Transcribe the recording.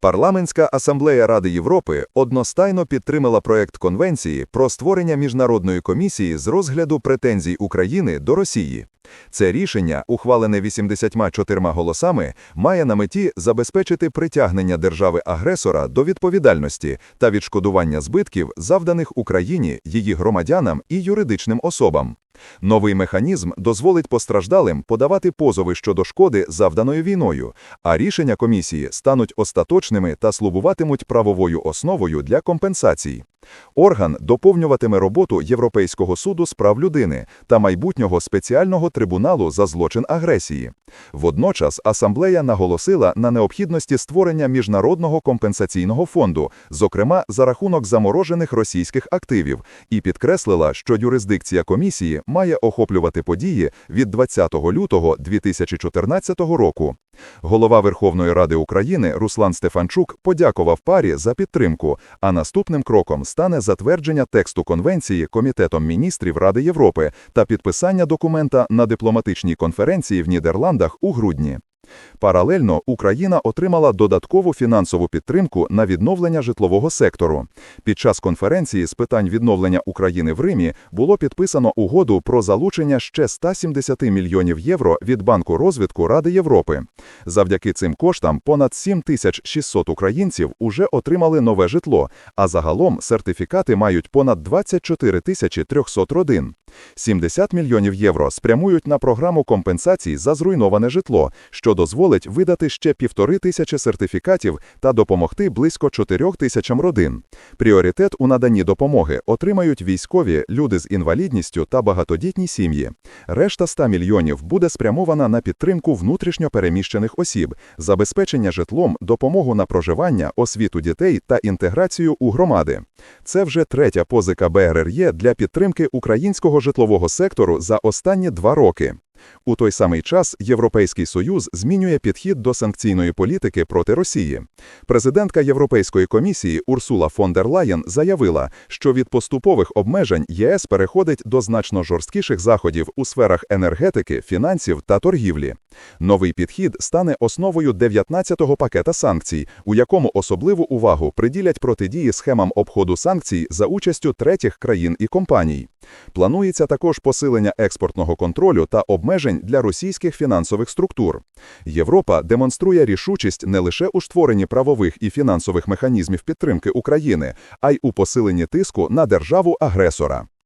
Парламентська асамблея Ради Європи одностайно підтримала проект конвенції про створення міжнародної комісії з розгляду претензій України до Росії. Це рішення, ухвалене 84 голосами, має на меті забезпечити притягнення держави-агресора до відповідальності та відшкодування збитків, завданих Україні, її громадянам і юридичним особам. Новий механізм дозволить постраждалим подавати позови щодо шкоди, завданої війною, а рішення комісії стануть остаточними та слугуватимуть правовою основою для компенсацій. Орган доповнюватиме роботу Європейського суду з прав людини та майбутнього спеціального трибуналу за злочин агресії. Водночас асамблея наголосила на необхідності створення міжнародного компенсаційного фонду, зокрема за рахунок заморожених російських активів, і підкреслила, що юрисдикція комісії має охоплювати події від 20 лютого 2014 року. Голова Верховної Ради України Руслан Стефанчук подякував парі за підтримку, а наступним кроком стане затвердження тексту конвенції Комітетом міністрів Ради Європи та підписання документа на дипломатичній конференції в Нідерландах у грудні. Паралельно Україна отримала додаткову фінансову підтримку на відновлення житлового сектору. Під час конференції з питань відновлення України в Римі було підписано угоду про залучення ще 170 мільйонів євро від Банку розвитку Ради Європи. Завдяки цим коштам понад 7600 українців уже отримали нове житло, а загалом сертифікати мають понад 24 тисячі 300 родин. 70 мільйонів євро спрямують на програму компенсацій за зруйноване житло, що дозволить видати ще півтори тисячі сертифікатів та допомогти близько 4 тисячам родин. Пріоритет у наданні допомоги отримають військові, люди з інвалідністю та багатодітні сім'ї. Решта 100 мільйонів буде спрямована на підтримку внутрішньо переміщених осіб, забезпечення житлом, допомогу на проживання, освіту дітей та інтеграцію у громади. Це вже третя позика БРРЄ для підтримки українського житлового сектору за останні два роки. У той самий час Європейський Союз змінює підхід до санкційної політики проти Росії. Президентка Європейської комісії Урсула фон дер Лаєн заявила, що від поступових обмежень ЄС переходить до значно жорсткіших заходів у сферах енергетики, фінансів та торгівлі. Новий підхід стане основою 19-го пакета санкцій, у якому особливу увагу приділять протидії схемам обходу санкцій за участю третіх країн і компаній. Планується також посилення експортного контролю та обмежень для російських фінансових структур. Європа демонструє рішучість не лише у створенні правових і фінансових механізмів підтримки України, а й у посиленні тиску на державу-агресора.